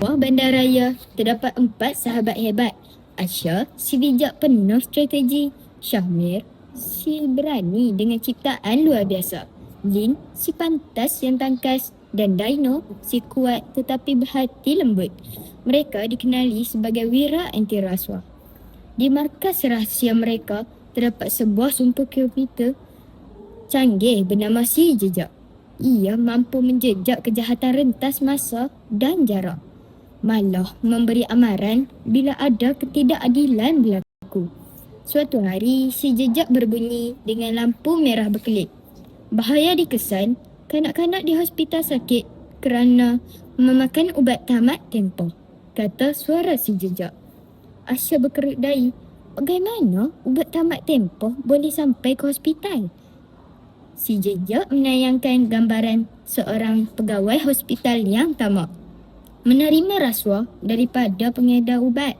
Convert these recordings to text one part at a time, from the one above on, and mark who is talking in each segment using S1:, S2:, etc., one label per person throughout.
S1: Wah bandaraya terdapat empat sahabat hebat. Asya, si bijak penuh strategi. Syahmir, si berani dengan ciptaan luar biasa. Lin, si pantas yang tangkas. Dan Dino, si kuat tetapi berhati lembut. Mereka dikenali sebagai wira anti rasuah. Di markas rahsia mereka terdapat sebuah sumpah komputer canggih bernama Si Jejak. Ia mampu menjejak kejahatan rentas masa dan jarak. Malah memberi amaran bila ada ketidakadilan berlaku. Suatu hari, si jejak berbunyi dengan lampu merah berkelip. Bahaya dikesan, kanak-kanak di hospital sakit kerana memakan ubat tamat tempoh. Kata suara si jejak. Asya berkerut dahi. Bagaimana ubat tamat tempoh boleh sampai ke hospital? Si jejak menayangkan gambaran seorang pegawai hospital yang tamak menerima rasuah daripada pengedar ubat.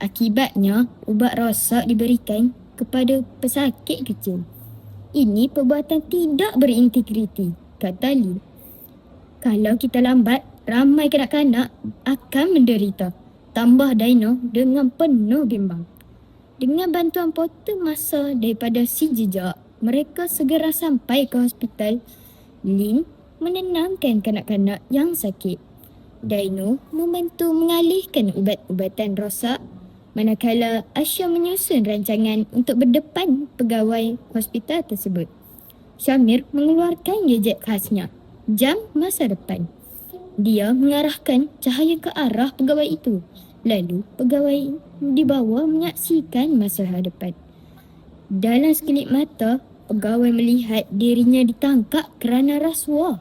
S1: Akibatnya, ubat rosak diberikan kepada pesakit kecil. Ini perbuatan tidak berintegriti, kata Lee. Kalau kita lambat, ramai kanak-kanak akan menderita. Tambah Dino dengan penuh bimbang. Dengan bantuan portal masa daripada si jejak, mereka segera sampai ke hospital. Lin menenangkan kanak-kanak yang sakit. Dino membantu mengalihkan ubat-ubatan rosak manakala Asya menyusun rancangan untuk berdepan pegawai hospital tersebut. Syamir mengeluarkan gadget khasnya, jam masa depan. Dia mengarahkan cahaya ke arah pegawai itu. Lalu pegawai di bawah menyaksikan masa hadapan. Dalam sekelip mata, pegawai melihat dirinya ditangkap kerana rasuah.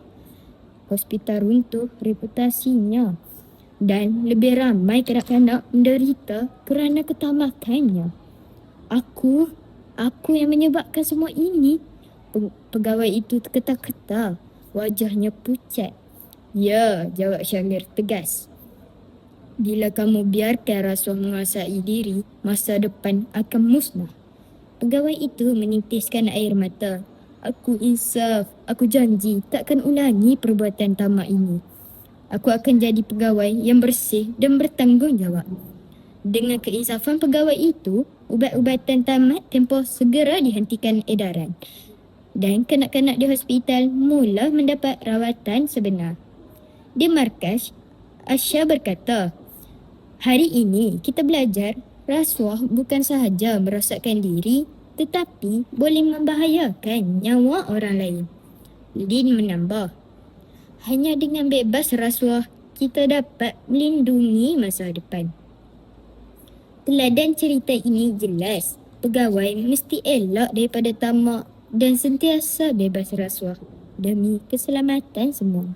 S1: Hospital runtuh reputasinya dan lebih ramai kanak-kanak menderita kerana ketamakannya. Aku, aku yang menyebabkan semua ini. Pe- Pegawai itu terketar-ketar, wajahnya pucat. Ya, jawab Syamir tegas. Bila kamu biarkan rasuah menguasai diri, masa depan akan musnah. Pegawai itu menitiskan air mata. Aku insaf. Aku janji takkan ulangi perbuatan tamak ini. Aku akan jadi pegawai yang bersih dan bertanggungjawab. Dengan keinsafan pegawai itu, ubat-ubatan tamat tempoh segera dihentikan edaran. Dan kanak-kanak di hospital mula mendapat rawatan sebenar. Di markas, Asya berkata, Hari ini kita belajar rasuah bukan sahaja merosakkan diri tetapi boleh membahayakan nyawa orang lain. Lin menambah, hanya dengan bebas rasuah kita dapat melindungi masa depan. Teladan cerita ini jelas. Pegawai mesti elak daripada tamak dan sentiasa bebas rasuah demi keselamatan semua.